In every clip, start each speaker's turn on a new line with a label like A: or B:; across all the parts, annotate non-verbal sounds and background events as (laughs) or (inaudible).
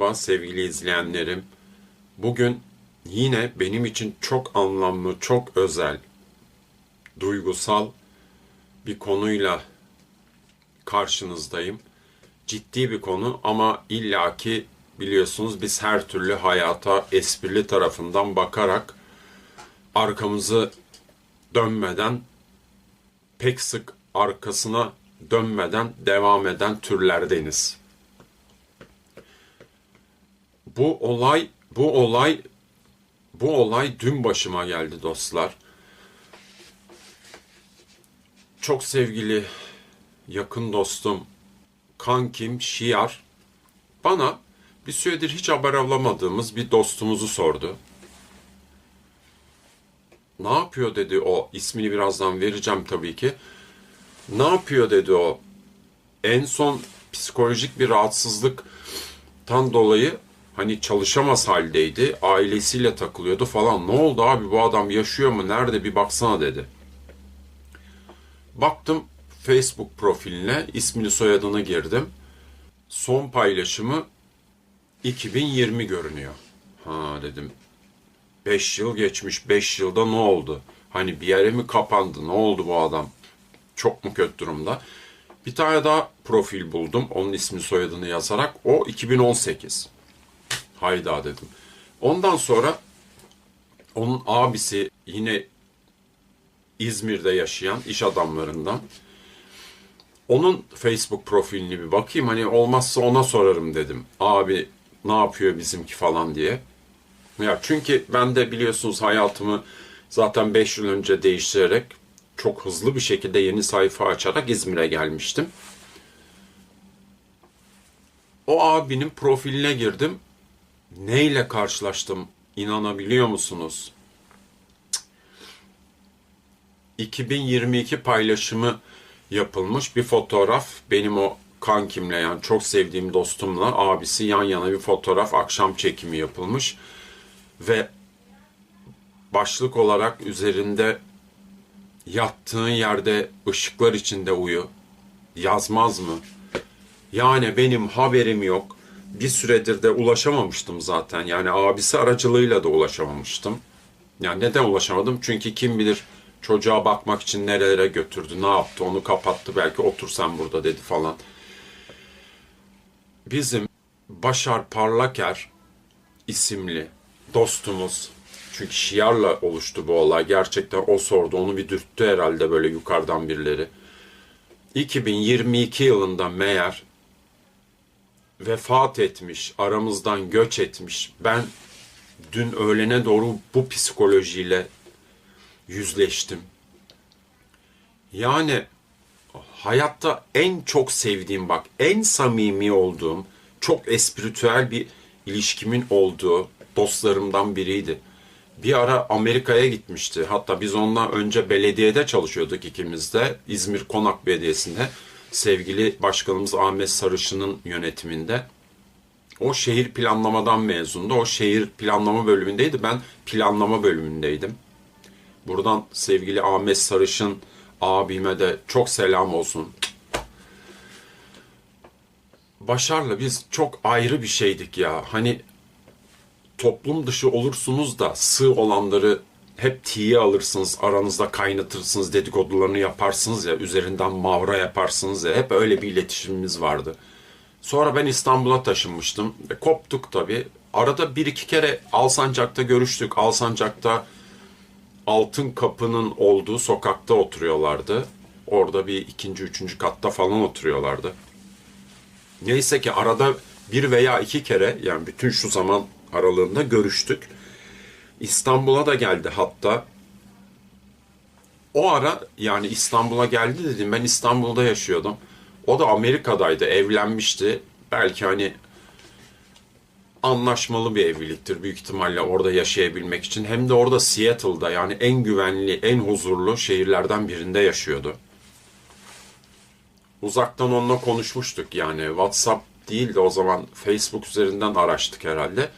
A: Merhaba sevgili izleyenlerim. Bugün yine benim için çok anlamlı, çok özel, duygusal bir konuyla karşınızdayım. Ciddi bir konu ama illaki biliyorsunuz biz her türlü hayata esprili tarafından bakarak arkamızı dönmeden pek sık arkasına dönmeden devam eden türlerdeniz. Bu olay bu olay bu olay dün başıma geldi dostlar. Çok sevgili yakın dostum kankim Şiar bana bir süredir hiç haber alamadığımız bir dostumuzu sordu. Ne yapıyor dedi o ismini birazdan vereceğim tabii ki. Ne yapıyor dedi o. En son psikolojik bir rahatsızlıktan dolayı hani çalışamaz haldeydi. Ailesiyle takılıyordu falan. Ne oldu abi bu adam yaşıyor mu? Nerede bir baksana dedi. Baktım Facebook profiline ismini soyadını girdim. Son paylaşımı 2020 görünüyor. Ha dedim 5 yıl geçmiş 5 yılda ne oldu? Hani bir yere mi kapandı? Ne oldu bu adam? Çok mu kötü durumda? Bir tane daha profil buldum. Onun ismi soyadını yazarak. O 2018. Hayda dedim. Ondan sonra onun abisi yine İzmir'de yaşayan iş adamlarından. Onun Facebook profilini bir bakayım. Hani olmazsa ona sorarım dedim. Abi ne yapıyor bizimki falan diye. Ya çünkü ben de biliyorsunuz hayatımı zaten 5 yıl önce değiştirerek çok hızlı bir şekilde yeni sayfa açarak İzmir'e gelmiştim. O abinin profiline girdim. Neyle karşılaştım inanabiliyor musunuz? 2022 paylaşımı yapılmış bir fotoğraf. Benim o kankimle yani çok sevdiğim dostumla abisi yan yana bir fotoğraf akşam çekimi yapılmış. Ve başlık olarak üzerinde yattığın yerde ışıklar içinde uyu. Yazmaz mı? Yani benim haberim yok. Bir süredir de ulaşamamıştım zaten. Yani abisi aracılığıyla da ulaşamamıştım. Yani neden ulaşamadım? Çünkü kim bilir çocuğa bakmak için nerelere götürdü, ne yaptı, onu kapattı. Belki otur sen burada dedi falan. Bizim Başar Parlaker isimli dostumuz çünkü şiarla oluştu bu olay. Gerçekten o sordu. Onu bir dürttü herhalde böyle yukarıdan birileri. 2022 yılında meğer vefat etmiş, aramızdan göç etmiş. Ben dün öğlene doğru bu psikolojiyle yüzleştim. Yani hayatta en çok sevdiğim bak, en samimi olduğum, çok espritüel bir ilişkimin olduğu dostlarımdan biriydi. Bir ara Amerika'ya gitmişti. Hatta biz ondan önce belediyede çalışıyorduk ikimiz de. İzmir Konak Belediyesi'nde. Sevgili başkanımız Ahmet Sarışın'ın yönetiminde. O şehir planlamadan mezundu. O şehir planlama bölümündeydi. Ben planlama bölümündeydim. Buradan sevgili Ahmet Sarışın abime de çok selam olsun. Başar'la biz çok ayrı bir şeydik ya. Hani toplum dışı olursunuz da sığ olanları hep tiye alırsınız, aranızda kaynatırsınız, dedikodularını yaparsınız ya, üzerinden mavra yaparsınız ya. Hep öyle bir iletişimimiz vardı. Sonra ben İstanbul'a taşınmıştım. E, koptuk tabii. Arada bir iki kere Alsancak'ta görüştük. Alsancak'ta Altın Kapı'nın olduğu sokakta oturuyorlardı. Orada bir ikinci, üçüncü katta falan oturuyorlardı. Neyse ki arada bir veya iki kere yani bütün şu zaman aralığında görüştük. İstanbul'a da geldi hatta. O ara yani İstanbul'a geldi dedim. Ben İstanbul'da yaşıyordum. O da Amerika'daydı, evlenmişti. Belki hani anlaşmalı bir evliliktir büyük ihtimalle orada yaşayabilmek için. Hem de orada Seattle'da yani en güvenli, en huzurlu şehirlerden birinde yaşıyordu. Uzaktan onunla konuşmuştuk yani. WhatsApp değil de o zaman Facebook üzerinden araştık herhalde.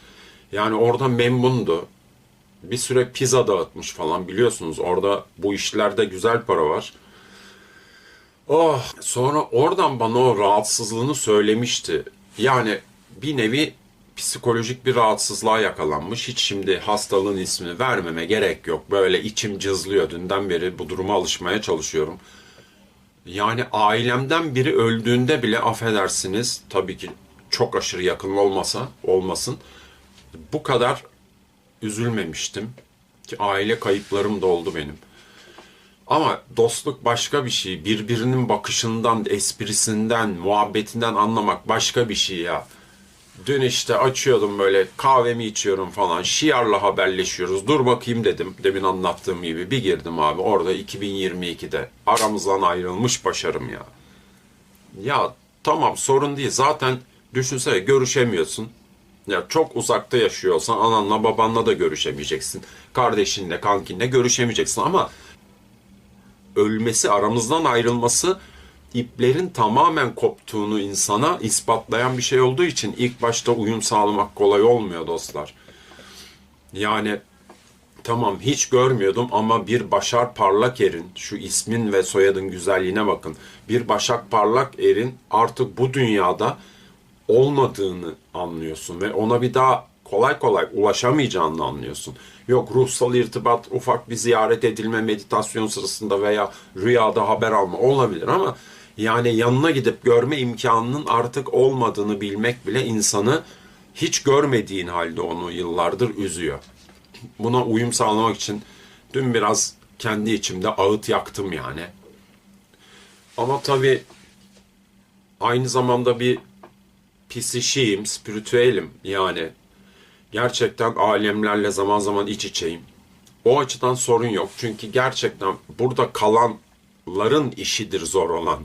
A: Yani orada memnundu. Bir süre pizza dağıtmış falan biliyorsunuz. Orada bu işlerde güzel para var. Oh, sonra oradan bana o rahatsızlığını söylemişti. Yani bir nevi psikolojik bir rahatsızlığa yakalanmış. Hiç şimdi hastalığın ismini vermeme gerek yok. Böyle içim cızlıyor. Dünden beri bu duruma alışmaya çalışıyorum. Yani ailemden biri öldüğünde bile affedersiniz tabii ki çok aşırı yakın olmasa olmasın bu kadar üzülmemiştim ki aile kayıplarım da oldu benim. Ama dostluk başka bir şey. Birbirinin bakışından, esprisinden, muhabbetinden anlamak başka bir şey ya. Dün işte açıyordum böyle kahvemi içiyorum falan. Şiar'la haberleşiyoruz. Dur bakayım dedim. Demin anlattığım gibi bir girdim abi. Orada 2022'de aramızdan ayrılmış başarım ya. Ya tamam sorun değil. Zaten düşünsene görüşemiyorsun. Ya çok uzakta yaşıyorsan ananla babanla da görüşemeyeceksin. Kardeşinle, kankinle görüşemeyeceksin ama ölmesi, aramızdan ayrılması iplerin tamamen koptuğunu insana ispatlayan bir şey olduğu için ilk başta uyum sağlamak kolay olmuyor dostlar. Yani tamam hiç görmüyordum ama bir Başar Parlak Er'in şu ismin ve soyadın güzelliğine bakın. Bir Başak Parlak Er'in artık bu dünyada olmadığını anlıyorsun ve ona bir daha kolay kolay ulaşamayacağını anlıyorsun. Yok ruhsal irtibat, ufak bir ziyaret edilme meditasyon sırasında veya rüyada haber alma olabilir ama yani yanına gidip görme imkanının artık olmadığını bilmek bile insanı hiç görmediğin halde onu yıllardır üzüyor. Buna uyum sağlamak için dün biraz kendi içimde ağıt yaktım yani. Ama tabii aynı zamanda bir psişiyim, spiritüelim yani. Gerçekten alemlerle zaman zaman iç içeyim. O açıdan sorun yok. Çünkü gerçekten burada kalanların işidir zor olan.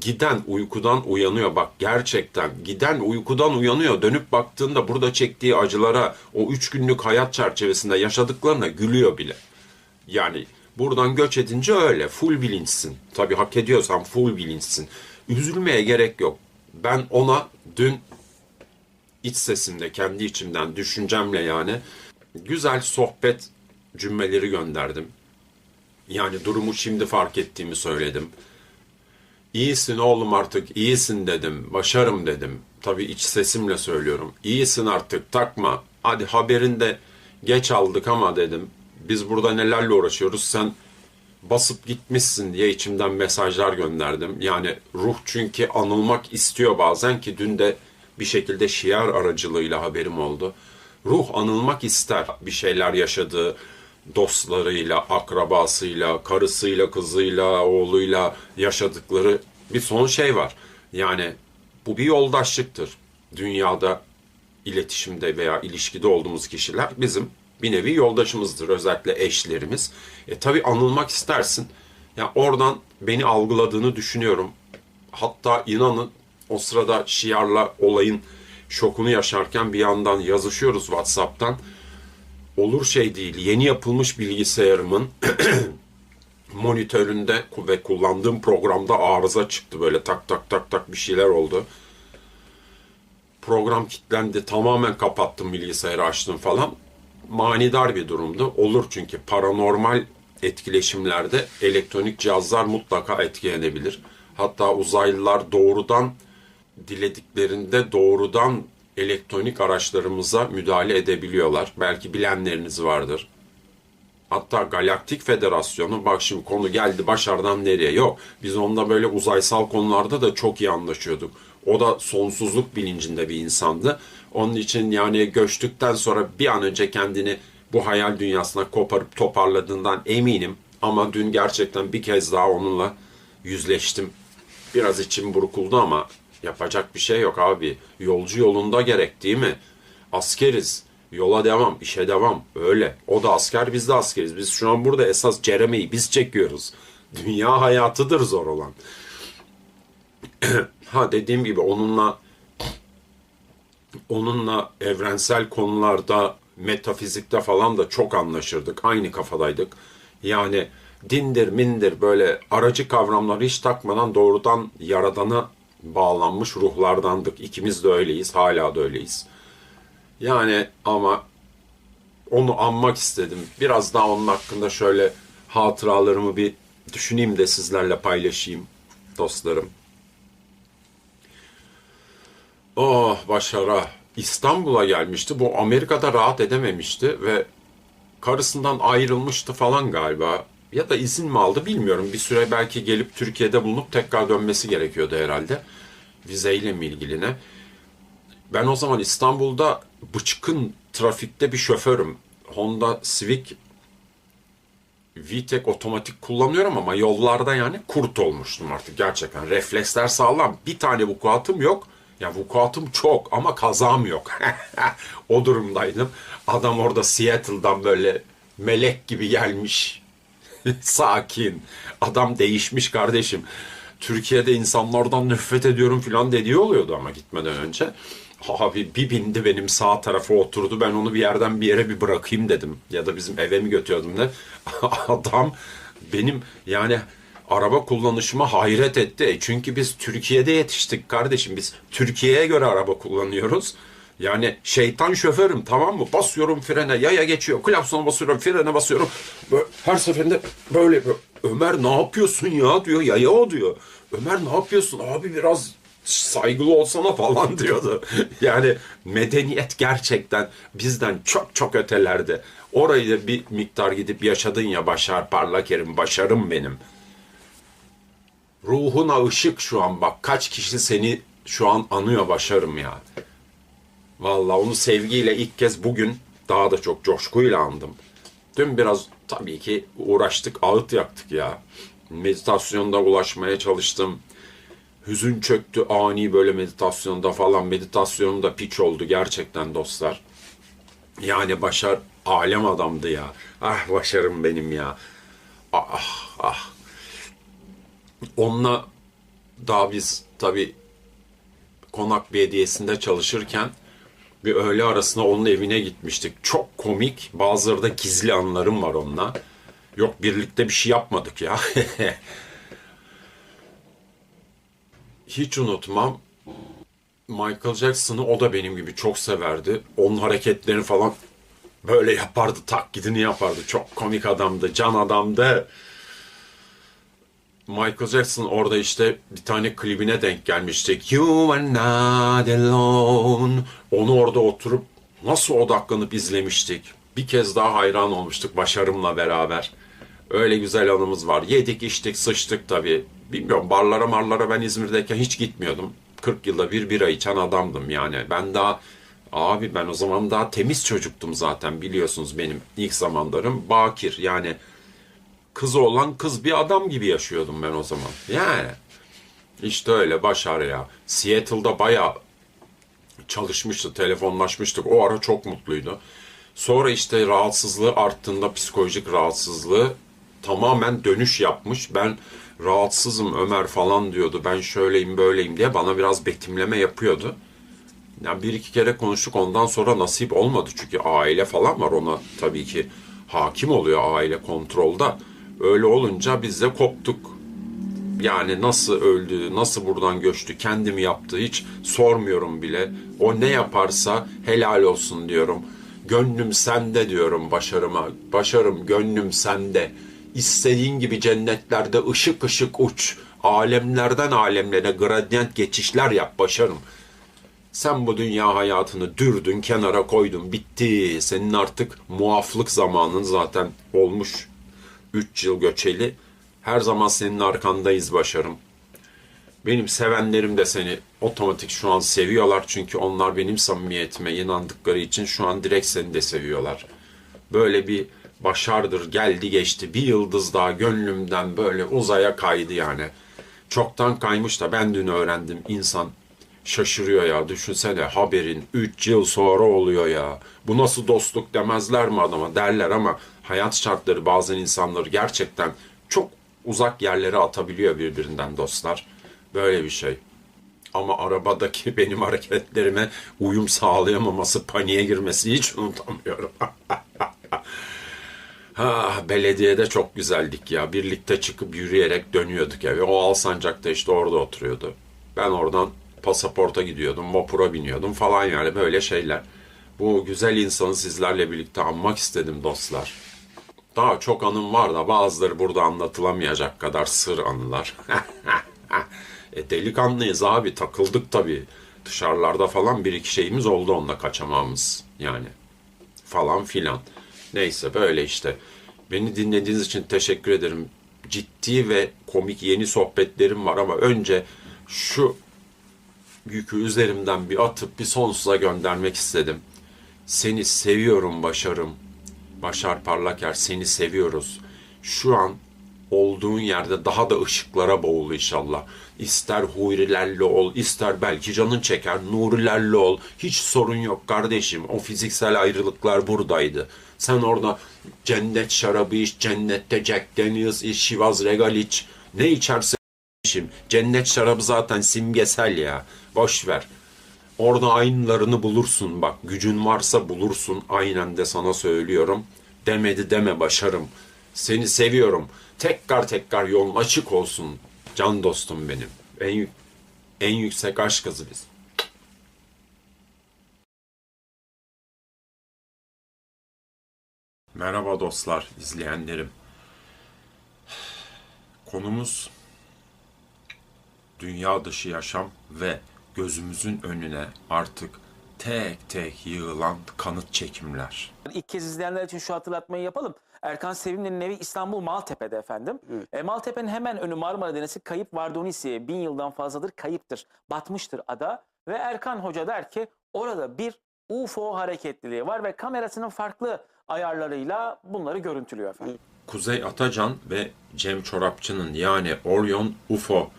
A: Giden uykudan uyanıyor bak gerçekten giden uykudan uyanıyor dönüp baktığında burada çektiği acılara o üç günlük hayat çerçevesinde yaşadıklarına gülüyor bile. Yani buradan göç edince öyle full bilinçsin. Tabii hak ediyorsan full bilinçsin. Üzülmeye gerek yok. Ben ona dün iç sesimde, kendi içimden, düşüncemle yani güzel sohbet cümleleri gönderdim. Yani durumu şimdi fark ettiğimi söyledim. İyisin oğlum artık, iyisin dedim, başarım dedim. Tabii iç sesimle söylüyorum. İyisin artık, takma. Hadi haberin de geç aldık ama dedim. Biz burada nelerle uğraşıyoruz, sen basıp gitmişsin diye içimden mesajlar gönderdim. Yani ruh çünkü anılmak istiyor bazen ki dün de bir şekilde şiar aracılığıyla haberim oldu. Ruh anılmak ister bir şeyler yaşadığı dostlarıyla, akrabasıyla, karısıyla, kızıyla, oğluyla yaşadıkları bir son şey var. Yani bu bir yoldaşlıktır. Dünyada iletişimde veya ilişkide olduğumuz kişiler bizim bir nevi yoldaşımızdır. Özellikle eşlerimiz. E tabi anılmak istersin. Ya oradan beni algıladığını düşünüyorum. Hatta inanın o sırada şiarla olayın şokunu yaşarken bir yandan yazışıyoruz WhatsApp'tan. Olur şey değil. Yeni yapılmış bilgisayarımın (clears throat) monitöründe ve kullandığım programda arıza çıktı. Böyle tak tak tak tak bir şeyler oldu. Program kilitlendi. Tamamen kapattım bilgisayarı açtım falan. Manidar bir durumdu. Olur çünkü paranormal etkileşimlerde elektronik cihazlar mutlaka etkilenebilir. Hatta uzaylılar doğrudan dilediklerinde doğrudan elektronik araçlarımıza müdahale edebiliyorlar. Belki bilenleriniz vardır. Hatta Galaktik Federasyonu bak şimdi konu geldi başardan nereye? Yok. Biz onunla böyle uzaysal konularda da çok iyi anlaşıyorduk. O da sonsuzluk bilincinde bir insandı. Onun için yani göçtükten sonra bir an önce kendini bu hayal dünyasına koparıp toparladığından eminim. Ama dün gerçekten bir kez daha onunla yüzleştim. Biraz içim burkuldu ama yapacak bir şey yok abi. Yolcu yolunda gerek değil mi? Askeriz. Yola devam, işe devam. Öyle. O da asker, biz de askeriz. Biz şu an burada esas ceremeyi biz çekiyoruz. (laughs) Dünya hayatıdır zor olan. (clears throat) ha dediğim gibi onunla onunla evrensel konularda metafizikte falan da çok anlaşırdık. Aynı kafadaydık. Yani dindir mindir böyle aracı kavramları hiç takmadan doğrudan yaradana bağlanmış ruhlardandık. İkimiz de öyleyiz. Hala da öyleyiz. Yani ama onu anmak istedim. Biraz daha onun hakkında şöyle hatıralarımı bir düşüneyim de sizlerle paylaşayım dostlarım. Oh başara İstanbul'a gelmişti. Bu Amerika'da rahat edememişti ve karısından ayrılmıştı falan galiba. Ya da izin mi aldı bilmiyorum. Bir süre belki gelip Türkiye'de bulunup tekrar dönmesi gerekiyordu herhalde. Vizeyle mi ilgili ne? Ben o zaman İstanbul'da bıçkın trafikte bir şoförüm. Honda Civic VTEC otomatik kullanıyorum ama yollarda yani kurt olmuştum artık gerçekten. Refleksler sağlam. Bir tane vukuatım yok. Ya vukuatım çok ama kazam yok. (laughs) o durumdaydım. Adam orada Seattle'dan böyle melek gibi gelmiş. (laughs) Sakin. Adam değişmiş kardeşim. Türkiye'de insanlardan nefret ediyorum falan dediği oluyordu ama gitmeden önce. Abi bir bindi benim sağ tarafa oturdu. Ben onu bir yerden bir yere bir bırakayım dedim. Ya da bizim eve mi götürüyordum ne? (laughs) Adam benim yani araba kullanışıma hayret etti. E Çünkü biz Türkiye'de yetiştik kardeşim. Biz Türkiye'ye göre araba kullanıyoruz. Yani şeytan şoförüm tamam mı? Basıyorum frene, yaya geçiyor, klaksona basıyorum, frene basıyorum. Böyle, her seferinde böyle, böyle, Ömer ne yapıyorsun ya diyor, yaya o diyor. Ömer ne yapıyorsun abi biraz saygılı olsana falan diyordu. (laughs) Yani medeniyet gerçekten bizden çok çok ötelerde. Orayı da bir miktar gidip yaşadın ya Başar Parlaker'im, başarım benim. Ruhuna ışık şu an bak kaç kişi seni şu an anıyor başarım ya. Vallahi onu sevgiyle ilk kez bugün daha da çok coşkuyla andım. Dün biraz tabii ki uğraştık, ağıt yaktık ya. Meditasyonda ulaşmaya çalıştım. Hüzün çöktü ani böyle meditasyonda falan. Meditasyonum da piç oldu gerçekten dostlar. Yani Başar alem adamdı ya. Ah Başarım benim ya. Ah ah. Onunla daha biz tabii konak bir hediyesinde çalışırken bir öğle arasında onun evine gitmiştik. Çok komik. Bazıları da gizli anlarım var onunla. Yok birlikte bir şey yapmadık ya. (laughs) Hiç unutmam. Michael Jackson'ı o da benim gibi çok severdi. Onun hareketlerini falan böyle yapardı. Taklidini yapardı. Çok komik adamdı. Can adamdı. Michael Jackson orada işte bir tane klibine denk gelmiştik. You are not alone. Onu orada oturup nasıl odaklanıp izlemiştik. Bir kez daha hayran olmuştuk başarımla beraber. Öyle güzel anımız var. Yedik, içtik, sıçtık tabii. Bilmiyorum barlara marlara ben İzmir'deyken hiç gitmiyordum. 40 yılda bir bira içen adamdım yani. Ben daha abi ben o zaman daha temiz çocuktum zaten biliyorsunuz benim ilk zamanlarım. Bakir yani kızı olan kız bir adam gibi yaşıyordum ben o zaman. Yani işte öyle başarı ya. Seattle'da bayağı çalışmıştı, telefonlaşmıştık. O ara çok mutluydu. Sonra işte rahatsızlığı arttığında psikolojik rahatsızlığı tamamen dönüş yapmış. Ben rahatsızım Ömer falan diyordu. Ben şöyleyim böyleyim diye bana biraz betimleme yapıyordu. Yani bir iki kere konuştuk ondan sonra nasip olmadı. Çünkü aile falan var ona tabii ki hakim oluyor aile kontrolda. Öyle olunca biz de koptuk. Yani nasıl öldü, nasıl buradan göçtü, kendimi yaptı hiç sormuyorum bile. O ne yaparsa helal olsun diyorum. Gönlüm sende diyorum başarıma. Başarım gönlüm sende. İstediğin gibi cennetlerde ışık ışık uç. Alemlerden alemlere gradient geçişler yap başarım. Sen bu dünya hayatını dürdün, kenara koydun, bitti. Senin artık muaflık zamanın zaten olmuş. 3 yıl göçeli. Her zaman senin arkandayız başarım. Benim sevenlerim de seni otomatik şu an seviyorlar. Çünkü onlar benim samimiyetime inandıkları için şu an direkt seni de seviyorlar. Böyle bir başardır geldi geçti. Bir yıldız daha gönlümden böyle uzaya kaydı yani. Çoktan kaymış da ben dün öğrendim. İnsan şaşırıyor ya. Düşünsene haberin 3 yıl sonra oluyor ya. Bu nasıl dostluk demezler mi adama? Derler ama hayat şartları bazen insanları gerçekten çok uzak yerlere atabiliyor birbirinden dostlar. Böyle bir şey. Ama arabadaki (laughs) benim hareketlerime uyum sağlayamaması, paniğe girmesi hiç unutamıyorum. (laughs) ha, belediyede çok güzeldik ya. Birlikte çıkıp yürüyerek dönüyorduk eve. O Alsancak'ta işte orada oturuyordu. Ben oradan pasaporta gidiyordum, vapura biniyordum falan yani böyle şeyler. Bu güzel insanı sizlerle birlikte anmak istedim dostlar. Daha çok anım var da bazıları burada anlatılamayacak kadar sır anılar. (laughs) e delikanlıyız abi takıldık tabii. Dışarılarda falan bir iki şeyimiz oldu onunla kaçamamız yani falan filan. Neyse böyle işte. Beni dinlediğiniz için teşekkür ederim. Ciddi ve komik yeni sohbetlerim var ama önce şu yükü üzerimden bir atıp bir sonsuza göndermek istedim. Seni seviyorum Başarım. Başar Parlaker seni seviyoruz. Şu an olduğun yerde daha da ışıklara boğul inşallah. İster hurilerle ol, ister belki canın çeker, nurilerle ol. Hiç sorun yok kardeşim. O fiziksel ayrılıklar buradaydı. Sen orada cennet şarabı iç, cennette Jack Daniels iç, Şivaz Regal iç. Ne içerse kardeşim. Cennet şarabı zaten simgesel ya. Boş ver. Orada aynılarını bulursun bak. Gücün varsa bulursun. Aynen de sana söylüyorum. Demedi deme başarım. Seni seviyorum. Tekrar tekrar yolun açık olsun. Can dostum benim. En, en yüksek aşk kızı biz. Merhaba dostlar, izleyenlerim. Konumuz dünya dışı yaşam ve gözümüzün önüne artık tek tek yığılan kanıt çekimler.
B: İlk kez izleyenler için şu hatırlatmayı yapalım. Erkan Sevimli'nin evi İstanbul Maltepe'de efendim. E, Maltepe'nin hemen önü Marmara Denizi kayıp Vardonisi bin yıldan fazladır kayıptır. Batmıştır ada ve Erkan Hoca der ki orada bir UFO hareketliliği var ve kamerasının farklı ayarlarıyla bunları görüntülüyor efendim.
A: Kuzey Atacan ve Cem Çorapçı'nın yani Orion UFO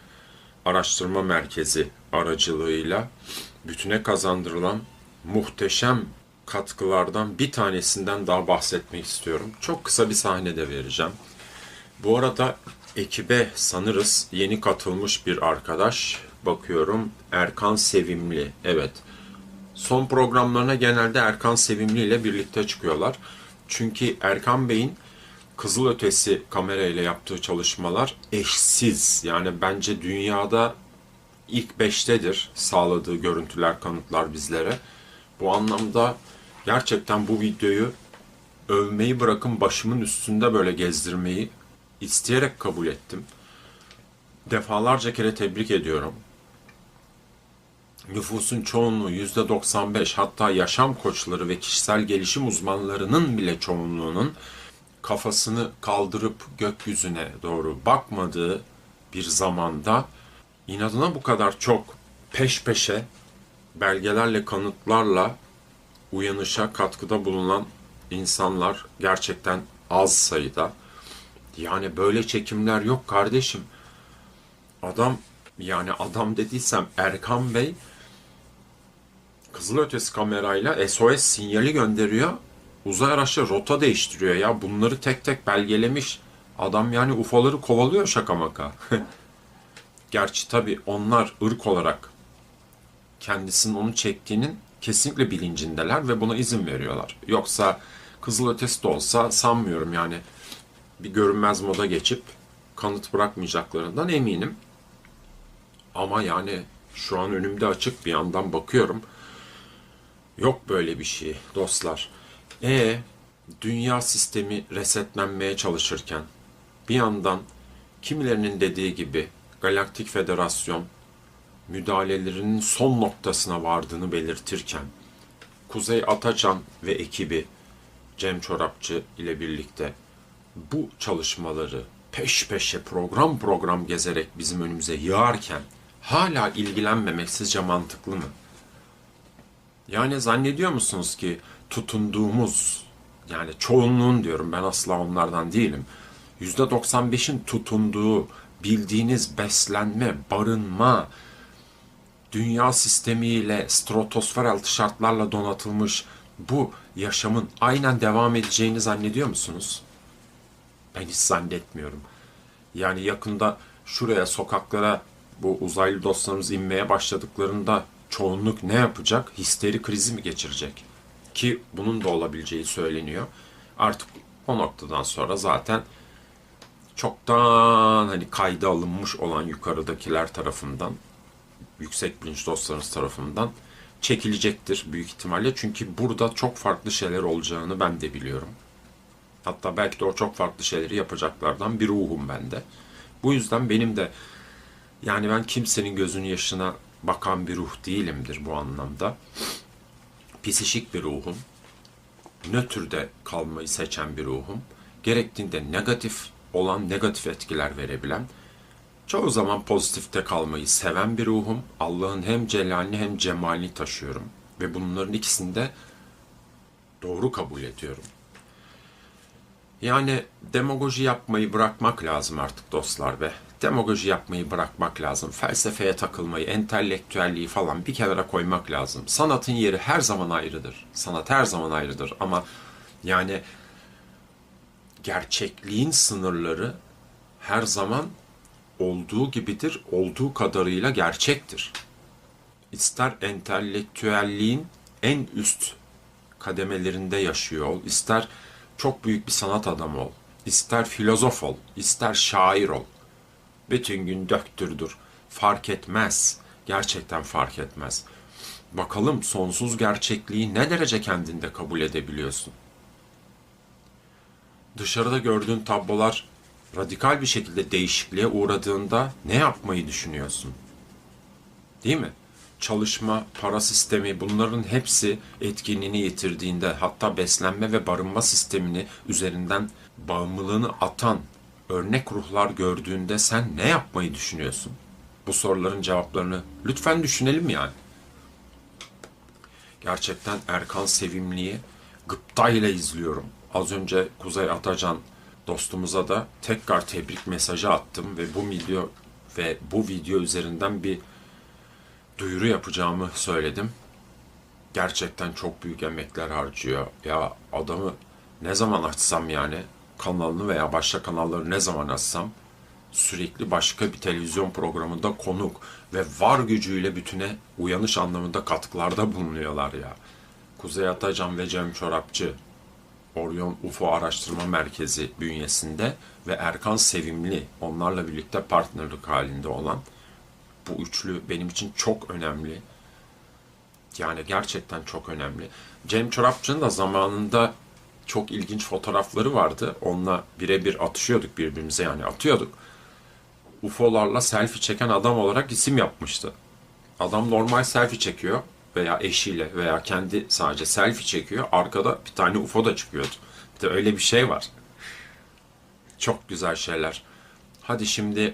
A: Araştırma Merkezi aracılığıyla bütüne kazandırılan muhteşem katkılardan bir tanesinden daha bahsetmek istiyorum. Çok kısa bir sahnede vereceğim. Bu arada ekibe sanırız yeni katılmış bir arkadaş. Bakıyorum Erkan Sevimli. Evet. Son programlarına genelde Erkan Sevimli ile birlikte çıkıyorlar. Çünkü Erkan Bey'in kızılötesi kamerayla yaptığı çalışmalar eşsiz. Yani bence dünyada ilk beştedir sağladığı görüntüler, kanıtlar bizlere. Bu anlamda gerçekten bu videoyu övmeyi bırakın başımın üstünde böyle gezdirmeyi isteyerek kabul ettim. Defalarca kere tebrik ediyorum. Nüfusun çoğunluğu %95 hatta yaşam koçları ve kişisel gelişim uzmanlarının bile çoğunluğunun kafasını kaldırıp gökyüzüne doğru bakmadığı bir zamanda inadına bu kadar çok peş peşe belgelerle, kanıtlarla uyanışa katkıda bulunan insanlar gerçekten az sayıda. Yani böyle çekimler yok kardeşim. Adam yani adam dediysem Erkan Bey kızılötesi kamerayla SOS sinyali gönderiyor. Uzay araçları rota değiştiriyor ya. Bunları tek tek belgelemiş. Adam yani UFO'ları kovalıyor şaka maka. (laughs) Gerçi tabii onlar ırk olarak kendisinin onu çektiğinin kesinlikle bilincindeler ve buna izin veriyorlar. Yoksa kızılötesi de olsa sanmıyorum yani bir görünmez moda geçip kanıt bırakmayacaklarından eminim. Ama yani şu an önümde açık bir yandan bakıyorum. Yok böyle bir şey dostlar. E dünya sistemi resetlenmeye çalışırken bir yandan kimilerinin dediği gibi Galaktik Federasyon müdahalelerinin son noktasına vardığını belirtirken Kuzey Atacan ve ekibi Cem Çorapçı ile birlikte bu çalışmaları peş peşe program program gezerek bizim önümüze yığarken hala ilgilenmemek sizce mantıklı mı? Yani zannediyor musunuz ki tutunduğumuz yani çoğunluğun diyorum ben asla onlardan değilim. %95'in tutunduğu bildiğiniz beslenme, barınma, dünya sistemiyle stratosfer altı şartlarla donatılmış bu yaşamın aynen devam edeceğini zannediyor musunuz? Ben hiç zannetmiyorum. Yani yakında şuraya sokaklara bu uzaylı dostlarımız inmeye başladıklarında çoğunluk ne yapacak? Histeri krizi mi geçirecek? Ki bunun da olabileceği söyleniyor. Artık o noktadan sonra zaten çoktan hani kayda alınmış olan yukarıdakiler tarafından yüksek bilinç dostlarınız tarafından çekilecektir büyük ihtimalle. Çünkü burada çok farklı şeyler olacağını ben de biliyorum. Hatta belki de o çok farklı şeyleri yapacaklardan bir ruhum ben de. Bu yüzden benim de yani ben kimsenin gözünün yaşına bakan bir ruh değilimdir bu anlamda. Pisişik bir ruhum. Nötrde kalmayı seçen bir ruhum. Gerektiğinde negatif olan negatif etkiler verebilen, çoğu zaman pozitifte kalmayı seven bir ruhum. Allah'ın hem celalini hem cemalini taşıyorum. Ve bunların ikisini de doğru kabul ediyorum. Yani demagoji yapmayı bırakmak lazım artık dostlar be. Demagoji yapmayı bırakmak lazım. Felsefeye takılmayı, entelektüelliği falan bir kenara koymak lazım. Sanatın yeri her zaman ayrıdır. Sanat her zaman ayrıdır ama yani gerçekliğin sınırları her zaman olduğu gibidir, olduğu kadarıyla gerçektir. İster entelektüelliğin en üst kademelerinde yaşıyor ol, ister çok büyük bir sanat adamı ol, ister filozof ol, ister şair ol. Bütün gün döktürdür. Fark etmez. Gerçekten fark etmez. Bakalım sonsuz gerçekliği ne derece kendinde kabul edebiliyorsun? Dışarıda gördüğün tablolar radikal bir şekilde değişikliğe uğradığında ne yapmayı düşünüyorsun? Değil mi? Çalışma, para sistemi bunların hepsi etkinliğini yitirdiğinde hatta beslenme ve barınma sistemini üzerinden bağımlılığını atan örnek ruhlar gördüğünde sen ne yapmayı düşünüyorsun? Bu soruların cevaplarını lütfen düşünelim yani. Gerçekten Erkan Sevimli'yi gıptayla izliyorum. Az önce Kuzey Atacan dostumuza da tekrar tebrik mesajı attım ve bu video ve bu video üzerinden bir duyuru yapacağımı söyledim. Gerçekten çok büyük emekler harcıyor. Ya adamı ne zaman açsam yani kanalını veya başka kanalları ne zaman açsam sürekli başka bir televizyon programında konuk ve var gücüyle bütüne uyanış anlamında katkılarda bulunuyorlar ya. Kuzey Atacan ve Cem Çorapçı Orion UFO Araştırma Merkezi bünyesinde ve Erkan Sevimli onlarla birlikte partnerlik halinde olan bu üçlü benim için çok önemli. Yani gerçekten çok önemli. Cem Çorapçı'nın da zamanında çok ilginç fotoğrafları vardı. Onunla birebir atışıyorduk birbirimize yani atıyorduk. UFO'larla selfie çeken adam olarak isim yapmıştı. Adam normal selfie çekiyor veya eşiyle veya kendi sadece selfie çekiyor. Arkada bir tane UFO da çıkıyordu. Bir de öyle bir şey var. Çok güzel şeyler. Hadi şimdi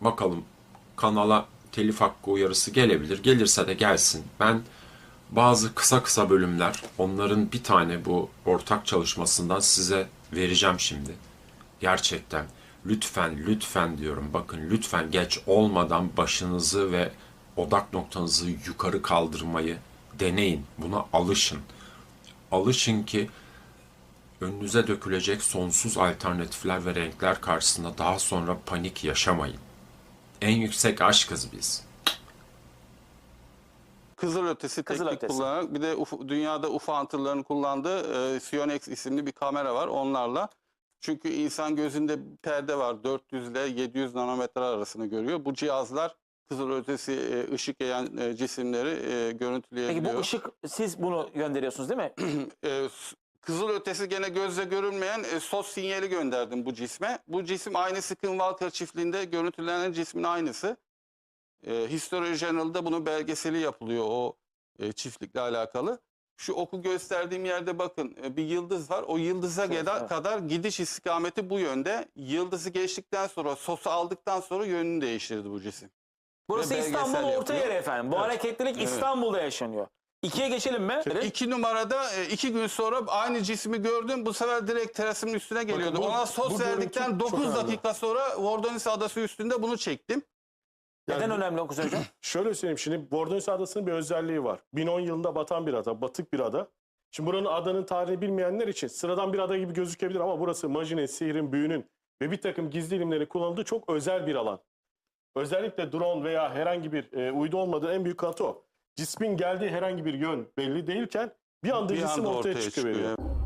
A: bakalım kanala telif hakkı uyarısı gelebilir. Gelirse de gelsin. Ben bazı kısa kısa bölümler onların bir tane bu ortak çalışmasından size vereceğim şimdi. Gerçekten lütfen lütfen diyorum bakın lütfen geç olmadan başınızı ve odak noktanızı yukarı kaldırmayı deneyin. Buna alışın. Alışın ki önünüze dökülecek sonsuz alternatifler ve renkler karşısında daha sonra panik yaşamayın. En yüksek aşkız biz.
C: Kızılötesi
B: Kızılötesi.
C: teknik kullanarak bir de UFO dünyada UFO hunter'ların kullandığı e, Sionex isimli bir kamera var onlarla. Çünkü insan gözünde bir perde var 400 ile 700 nanometre arasını görüyor. Bu cihazlar kızılötesi e, ışık yayan e, cisimleri e, görüntüleyebiliyor.
B: Peki bu ışık siz bunu gönderiyorsunuz değil mi? (clears throat)
C: s- kızılötesi gene gözle görünmeyen e, sos sinyali gönderdim bu cisme. Bu cisim aynı Skinwalker çiftliğinde görüntülenen cismin aynısı. E, History Journal'da bunun belgeseli yapılıyor o e, çiftlikle alakalı. Şu oku gösterdiğim yerde bakın e, bir yıldız var. O yıldıza
B: Evet,
C: kadar,
B: evet.
C: kadar gidiş istikameti bu yönde. Yıldızı geçtikten sonra sosu aldıktan sonra yönünü değiştirdi bu cisim.
B: Burası
C: belgesel
B: İstanbul'un orta
C: yapıyor.
B: yeri efendim. Bu
C: Evet.
B: hareketlilik
C: Evet.
B: İstanbul'da yaşanıyor. İkiye geçelim mi?
C: İki numarada e, iki gün sonra aynı cismi gördüm. Bu sefer direkt terasımın üstüne geliyordu.
D: bu-
C: Ona sos verdikten
D: çok
C: 9
D: önemli.
C: dakika sonra Vordonis Adası üstünde bunu çektim.
B: Neden
D: Yani-
B: önemli o Hocam? (clears throat)
D: Şöyle söyleyeyim şimdi Bordonis Adası'nın bir özelliği var. 1010 yılında batan bir ada, batık bir ada. Şimdi buranın adanın tarihini bilmeyenler için sıradan bir ada gibi gözükebilir ama burası majinin, sihrin, büyünün ve bir takım gizli ilimlerin kullanıldığı çok özel bir alan. Özellikle drone veya herhangi bir e, uydu olmadığı en büyük kanıtı o. Cismin geldiği herhangi bir yön belli değilken bir anda
C: Bir
D: cisim
C: anda
D: ortaya,
C: ortaya
D: çıkıveriyor.
C: çıkıyor.